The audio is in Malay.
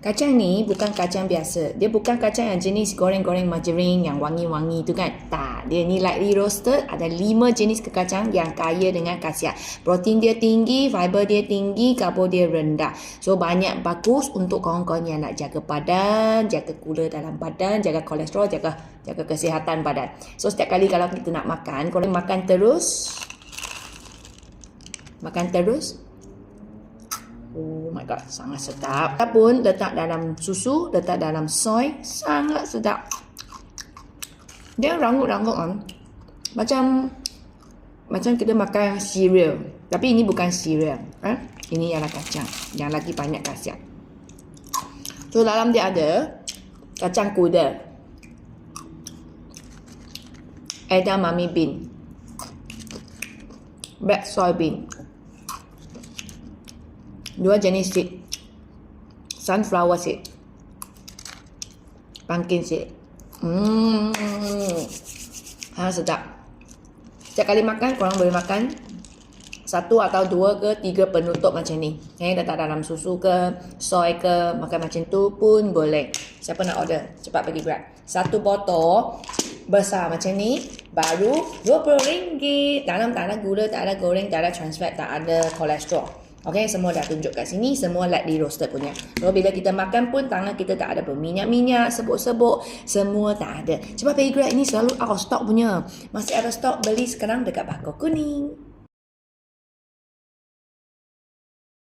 Kacang ni bukan kacang biasa. Dia bukan kacang yang jenis goreng-goreng margarine yang wangi-wangi tu kan. Tak. Dia ni lightly roasted. Ada lima jenis kekacang yang kaya dengan khasiat. Protein dia tinggi, fiber dia tinggi, karbo dia rendah. So banyak bagus untuk kawan-kawan yang nak jaga badan, jaga gula dalam badan, jaga kolesterol, jaga jaga kesihatan badan. So setiap kali kalau kita nak makan, kalau makan terus makan terus God, sangat sedap. Ataupun letak dalam susu, letak dalam soy, sangat sedap. Dia rangut-rangut kan. Macam macam kita makan cereal. Tapi ini bukan cereal. Eh? Ini ialah kacang yang lagi banyak khasiat. So dalam dia ada kacang kuda. Edamame bean. Black soybean dua jenis seed sunflower seed pumpkin seed hmm. Ha sedap. Setiap kali makan korang boleh makan satu atau dua ke tiga penutup macam ni. Eh letak dalam susu ke soy ke makan macam tu pun boleh. Siapa nak order? Cepat pergi grab. Satu botol besar macam ni baru RM20 dalam tak ada gula tak ada goreng tak ada trans fat tak ada kolesterol Okay, semua dah tunjuk kat sini. Semua lightly roasted punya. So, bila kita makan pun, tangan kita tak ada berminyak-minyak, sebut-sebut. Semua tak ada. Cepat pergi grab ini selalu out of stock punya. Masih ada stock, beli sekarang dekat Bakor Kuning.